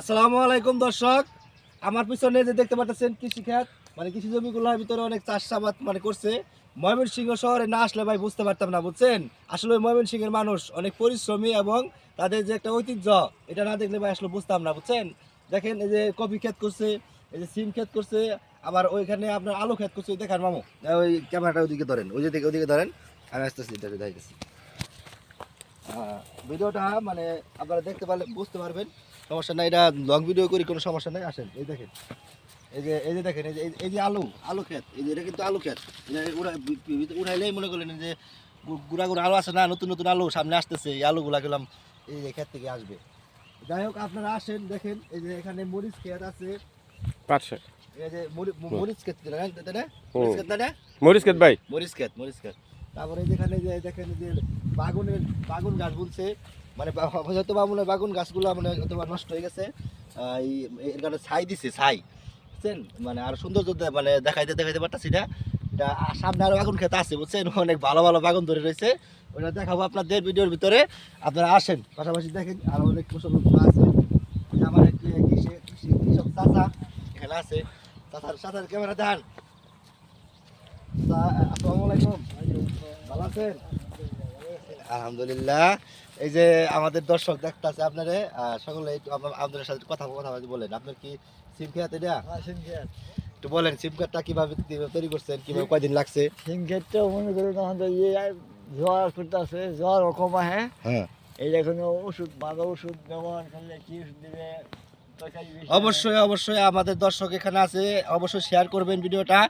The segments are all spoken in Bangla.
আসসালামু আলাইকুম দর্শক। আমার পিছনে যে দেখতে পাচ্ছেন কৃষি খাত মানে কৃষি জমিগুলোর ভিতরে অনেক চাষাবাদ মানে করছে। ময়মনসিংহ শহরে না আসলে ভাই বুঝতে পারতাম না, বুঝছেন? আসলে ময়মনসিংহের মানুষ অনেক পরিশ্রমী এবং তাদের যে একটা ঐতিহ্য, এটা না দেখলে ভাই আসলে বুঝতাম না, বুঝছেন? দেখেন এই যে কফি ক্ষেত করছে, এই যে সিম ক্ষেত করছে, আবার ওইখানে আপনার আলু ক্ষেত করছে দেখান মামু ওই ক্যামেরাটা ওইদিকে ধরেন, ওই যে দিকে, ওইদিকে ধরেন, আমি আসতেছি এটা ভিডিওটা মানে আপনারা দেখতে পারলে বুঝতে পারবেন সমস্যা নাই এটা লং ভিডিও করি কোনো সমস্যা নাই আসেন এই দেখেন। এই যে এই যে দেখেন এই যে এই- যে আলু আলু ক্ষেত এই যে এটা কিন্তু আলু ক্ষেত। উড়াইলেই মনে করলেন যে গুড়া গুড়া আলু আছে না নতুন নতুন আলু সামনে আসতেছে এই আলুগুলা গেলাম এই যে ক্ষেত থেকে আসবে। যাই হোক আপনারা আসেন দেখেন এই যে এখানে মরিচ ক্ষেত আছে। পাটশে এই যে মরিচ ক্ষেত। মরিচ ক্ষেত ভাই। মরিচ ক্ষেত মরিচ ক্ষেত। তারপরে যেখানে যে দেখেন যে বাগুনের, বাগুন গাছ বলছে মানে বা- হয়তো বা মনে হয় বাগুন গাছগুলো মানে হয়তো নষ্ট হয়ে গেছে এই, এর কারণে ছাই দিছে, ছাই। বুঝছেন? মানে আর সৌন্দর্য দে- মানে দেখাইতে দেখাইতে পারতাছি না। এটা সামনে আরও বাগুন ক্ষেত আছে, বুঝছেন? অনেক ভালো ভালো বাগুন ধরে রয়েছে। ওটা দেখাবো আপনাদের ভিডিওর ভিতরে। আপনারা আসেন, পাশাপাশি দেখেন, আর অনেক ফসল আছে। আমার কৃষক চাচা এখানে আছে। চাচার চাচার ক্যামেরা দেখান। আসসালামু আলাইকুম। আছেন? আলহামদুলিল্লাহ। এই যে আমাদের দর্শক দেখতেছে আপনারে সকলে একটু আপনাদের সাথে কথা কথা বলেন। আপনার কি সিম খেয়াতে দেয়া একটু বলেন সিম কার্ডটা কীভাবে তৈরি করছেন কীভাবে কয়দিন লাগছে? সিংক্ষেত্রে মনে করুন আমাদের ইয়ে জ্বর করতেছে জ্বর কম হ্যাঁ? এই এখন ওষুধ ভালো ওষুধ ব্যবহার করলে কি ওষুধ দিবে। অবশ্যই অবশ্যই আমাদের দর্শক এখানে আছে, অবশ্যই শেয়ার করবেন ভিডিওটা।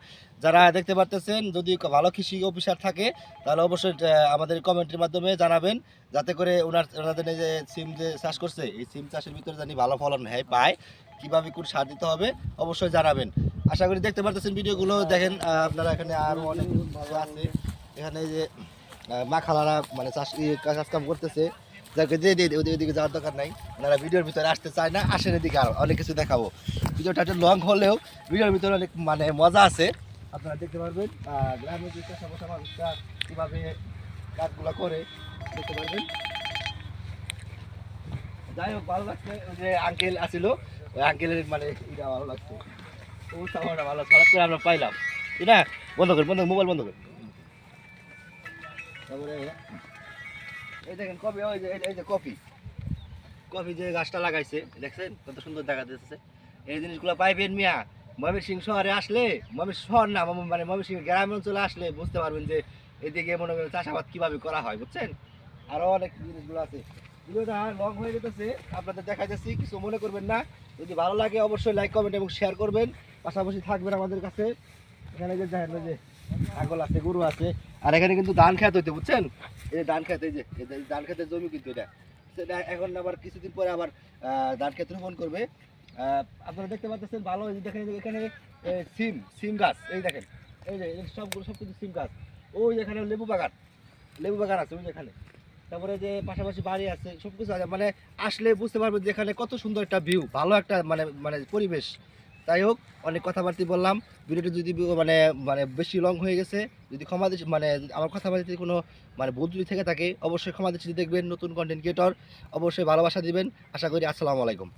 যারা দেখতে পারতেছেন, যদি ভালো কৃষি অফিসার থাকে, তাহলে অবশ্যই আমাদের কমেন্টের মাধ্যমে জানাবেন, যাতে করে ওনার, ওনাদের যে সিম যে চাষ করছে, এই সিম চাষের ভিতরে জানি ভালো ফলন হয়, পায়, কীভাবে কোন সার দিতে হবে, অবশ্যই জানাবেন। আশা করি দেখতে পারতেছেন ভিডিওগুলো, দেখেন আপনারা এখানে আরও অনেক ভালো আছে। এখানে যে মা খালারা মানে চাষ ইয়ে কাজ কাম করতেছে। যাকে দিয়ে ওদিকে যাওয়ার দরকার নাই। ওনারা ভিডিওর ভিতরে আসতে চায় না, আসেন এদিকে আরও, অনেক কিছু দেখাবো। ভিডিওটা একটু লং হলেও ভিডিওর ভিতরে অনেক মানে মজা আছে। আপনারা দেখতে পারবেন গ্রামের যে চাষাবাসা মানুষরা কীভাবে কাজগুলো করে, দেখতে পারবেন। যাই হোক, ভালো লাগছে ওই যে আঙ্কেল আসিল। ওই আঙ্কেলের মানে এটা ভালো লাগছে। ও সামানটা ভালো, হঠাৎ করে আমরা পাইলাম। ঠিক না? বন্ধ কর, বন্ধ মোবাইল বন্ধ কর। তারপরে এই দেখেন, কফি, ওই যে, এই- যে কফি। কফি যে গাছটা লাগাইছে, দেখছেন? কত সুন্দর দেখা যাচ্ছে এই জিনিসগুলো পাইবেন মিয়া। ময়মনসিং শহরে আসলে ময়মন শহর না মানে ময়মনসিং গ্রাম অঞ্চলে আসলে বুঝতে পারবেন যে এদিকে মনে করেন চাষাবাদ কীভাবে করা হয়, বুঝছেন? আরও অনেক জিনিসগুলো আছে। লং হয়ে যেতেছে আপনাদের দেখা যাচ্ছে কিছু মনে করবেন না। যদি ভালো লাগে অবশ্যই লাইক কমেন্ট এবং শেয়ার করবেন। পাশাপাশি থাকবেন আমাদের কাছে। এখানে যে দেখেন যে ছাগল আছে, গরু আছে। আর এখানে কিন্তু ধান খেত হইতে, বুঝছেন? এই ধান খেত যে ধান খেতের জমি কিন্তু এটা। এখন আবার কিছুদিন পরে আবার ধান ক্ষেত রোপণ করবে। আপনারা দেখতে পাচ্ছেন ভালো দেখেন এখানে সিম সিম গাছ, এই দেখেন। এই যে সবগুলো, সব কিন্তু সিম গাছ। ওই এখানে লেবু বাগান লেবু বাগান আছে, ওই যে এখানে। তারপরে যে পাশাপাশি বাড়ি আছে সব কিছু আছে। মানে আসলে বুঝতে পারবেন যে এখানে কত সুন্দর একটা ভিউ ভালো একটা মানে মানে পরিবেশ। তাই হোক, অনেক কথাবার্তা বললাম। ভিডিওটি যদি মানে মানে বেশি লং হয়ে গেছে, যদি ক্ষমা মানে আমার কথাবার্তাতে কোনো মানে ভুল যদি থেকে থাকে, অবশ্যই ক্ষমা দিচ্ছি দেখবেন নতুন কন্টেন্ট ক্রিয়েটর অবশ্যই ভালোবাসা দিবেন। আশা করি আসসালামু আলাইকুম।